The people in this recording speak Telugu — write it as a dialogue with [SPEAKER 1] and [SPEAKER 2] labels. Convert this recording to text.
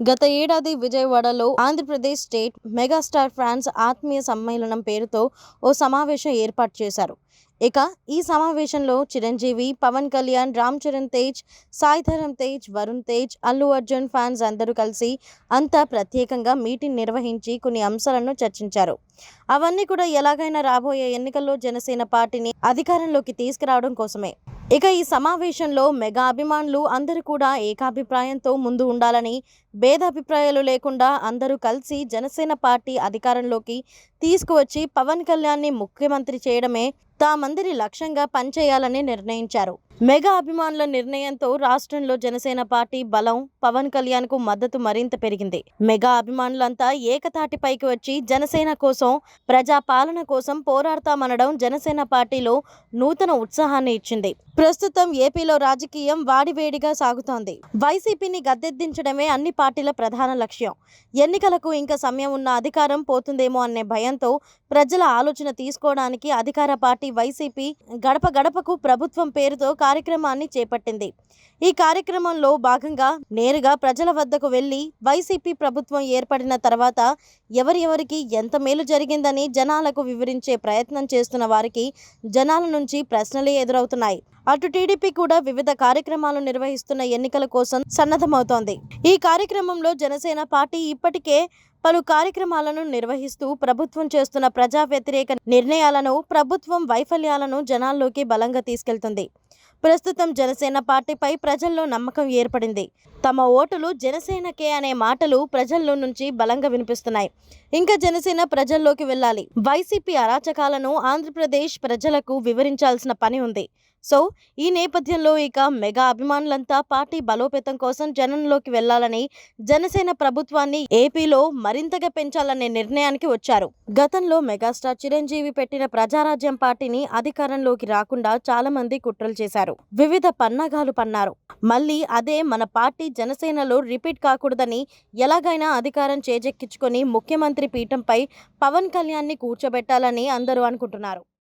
[SPEAKER 1] గత ఏడాది విజయవాడలో ఆంధ్రప్రదేశ్ స్టేట్ మెగాస్టార్ ఫ్రాన్స్ ఆత్మీయ సమ్మేళనం పేరుతో ఓ సమావేశం ఏర్పాటు చేశారు. ఇక ఈ సమావేశంలో చిరంజీవి పవన్ కళ్యాణ్ రామ్ చరణ్ తేజ్ సాయిధరం తేజ్ వరుణ్ తేజ్ అల్లు అర్జున్ ఫ్యాన్స్ అందరూ కలిసి అంతా ప్రత్యేకంగా మీటింగ్ నిర్వహించి కొన్ని అంశాలను చర్చించారు. అవన్నీ కూడా ఎలాగైనా రాబోయే ఎన్నికల్లో జనసేన పార్టీని అధికారంలోకి తీసుకురావడం కోసమే. ఇక ఈ సమావేశంలో మెగా అభిమానులు అందరూ కూడా ఏకాభిప్రాయంతో ముందు ఉండాలని భేదాభిప్రాయాలు లేకుండా అందరూ కలిసి జనసేన పార్టీ అధికారంలోకి తీసుకువచ్చి పవన్ కళ్యాణ్ని ముఖ్యమంత్రి చేయడమే తామందరి లక్ష్యంగా పనిచేయాలని నిర్ణయించారు. మెగా అభిమానుల నిర్ణయంతో రాష్ట్రంలో జనసేన పార్టీ బలం పవన్ కళ్యాణ్కు మద్దతు మరింత పెరిగింది. మెగా అభిమానులంతా ఏకతాటిపైకి వచ్చి జనసేన కోసం ప్రజా పాలన కోసం పోరాడతామనడం జనసేన పార్టీలో నూతన ఉత్సాహాన్ని ఇచ్చింది. ప్రస్తుతం ఏపీలో రాజకీయం వాడివేడిగా సాగుతోంది. వైసీపీని గద్దెద్దించడమే అన్ని పార్టీల ప్రధాన లక్ష్యం. ఎన్నికలకు ఇంకా సమయం ఉన్న అధికారం పోతుందేమో అనే భయంతో ప్రజల ఆలోచన తీసుకోవడానికి అధికార పార్టీ వైసీపీ గడప గడపకు ప్రభుత్వం పేరుతో కార్యక్రమాన్ని చేపట్టింది. ఈ కార్యక్రమంలో భాగంగా నేరుగా ప్రజల వద్దకు వెళ్ళి వైసీపీ ప్రభుత్వం ఏర్పడిన తర్వాత ఎవరెవరికి ఎంత మేలు జరిగిందని జనాలకు వివరించే ప్రయత్నం చేస్తున్న వారికి జనాల నుంచి ప్రశ్నలే ఎదురవుతున్నాయి. అటు టీడీపీ కూడా వివిధ కార్యక్రమాలు నిర్వహిస్తున్న ఎన్నికల కోసం సన్నద్ధమవుతోంది. ఈ కార్యక్రమంలో జనసేన పార్టీ ఇప్పటికే పలు కార్యక్రమాలను నిర్వహిస్తూ ప్రభుత్వం చేస్తున్న ప్రజా వ్యతిరేక నిర్ణయాలను ప్రభుత్వం వైఫల్యాలను జనాల్లోకి బలంగా తీసుకెళ్తుంది. ప్రస్తుతం జనసేన పార్టీపై ప్రజల్లో నమ్మకం ఏర్పడింది. తమ ఓటులు జనసేనకే అనే మాటలు ప్రజల్లో నుంచి బలంగా వినిపిస్తున్నాయి. ఇంకా జనసేన ప్రజల్లోకి వెళ్ళాలి. వైసీపీ అరాచకాలను ఆంధ్రప్రదేశ్ ప్రజలకు వివరించాల్సిన పని ఉంది. సో ఈ నేపథ్యంలో ఇక మెగా అభిమానులంతా పార్టీ బలోపేతం కోసం జనంలోకి వెళ్ళాలని జనసేన ప్రభుత్వాన్ని ఏపీలో మరింతగా పెంచాలనే నిర్ణయానికి వచ్చారు. గతంలో మెగాస్టార్ చిరంజీవి పెట్టిన ప్రజారాజ్యం పార్టీని అధికారంలోకి రాకుండా చాలా మంది కుట్రలు చేశారు. వివిధ పన్నాగాలు పన్నారు. మళ్ళీ అదే మన పార్టీ జనసేనలో రిపీట్ కాకూడదని ఎలాగైనా అధికారం చేజెక్కించుకొని ముఖ్యమంత్రి పీఠంపై పవన్ కళ్యాణ్ని కూర్చోబెట్టాలని అందరూ అనుకుంటున్నారు.